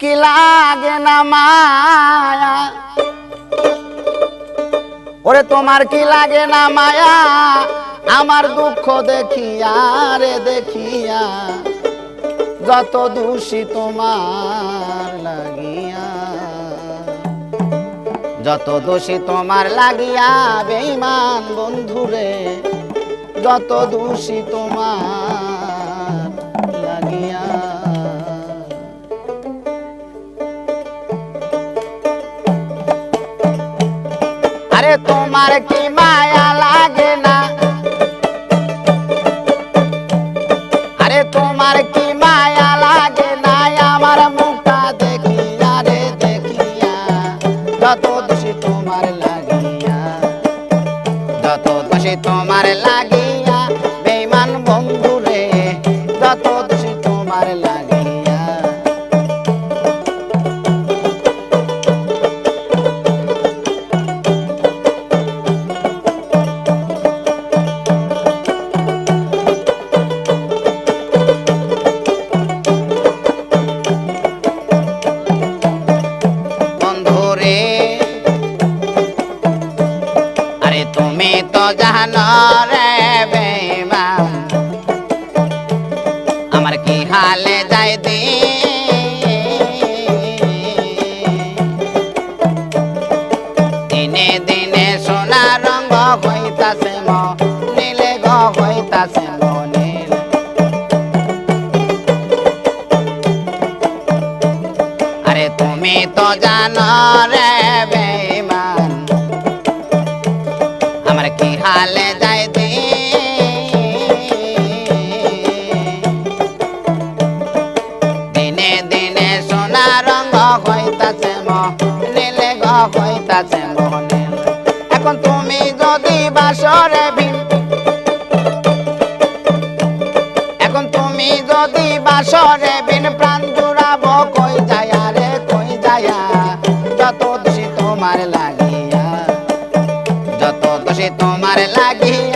কি লাগে না মায়া? ওরে তোমার কি লাগে না মায়া? আমার দুঃখ দেখিয়া রে দেখিয়া, যত দোষী তোমার লাগিয়া। যত দোষী তোমার লাগিয়া, বেঈমান বন্ধুরে, যত দোষী তোমার লাগিয়া। আরে তোমার কি মায়া লাগে না? আরে তোমার কি মায়া লাগে না? আমার মুখটা দেখিয়া রে, দেখিয়া। যত দোষী তোমার লাগিয়া, যত দোষী তোমার লাগিয়া জানো রে বেঈমান আমার কি হালে যাই দি? দিনে দিনে সোনা রঙ হইতাছে ম, নীলে গ হইতাছে তো জানো আমার কি হালে যাই দি দিনে দিনে সোনা রঙ হইতাছে ম গ হইতাছে মনিল এখন তুমি যদি বাসরে ভিন বিন প্রাণ জুড়াব কই যায়া রে কই যায়া যত দোষী তোমার লাগিয়া তোমার লাগিয়া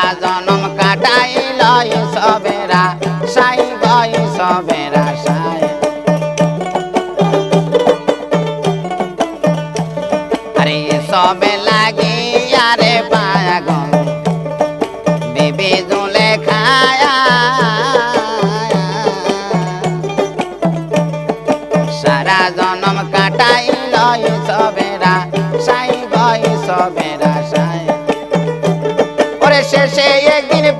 সারা জনম কাটাইল সবেরা, সাই গই সবেরা, সাই। আরে সবে লাগিয়া রে পাগল, বেবি জলে খায়া। সারা জনম কাটাইল সবেরা সাই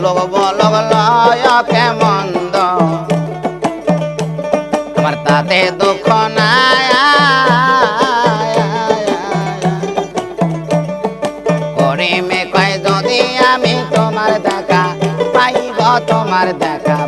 আমায় বলো বলো লয় কেমন্দ আমার তাতে দুঃখ নাই, করিমে কয়, যদি আমি তোমার দেখা পাইব, তোমার দেখা।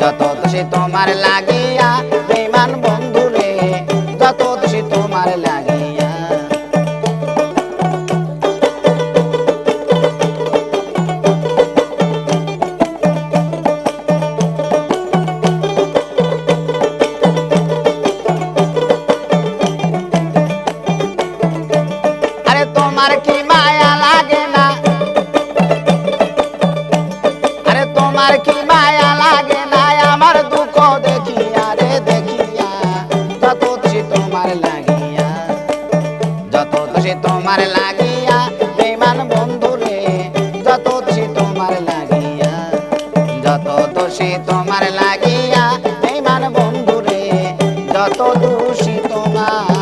যত খুশি তোমার লাগিয়া যত দোষী তোমার লাগিয়া এই মান বন্ধুরে যত দোষী তোমার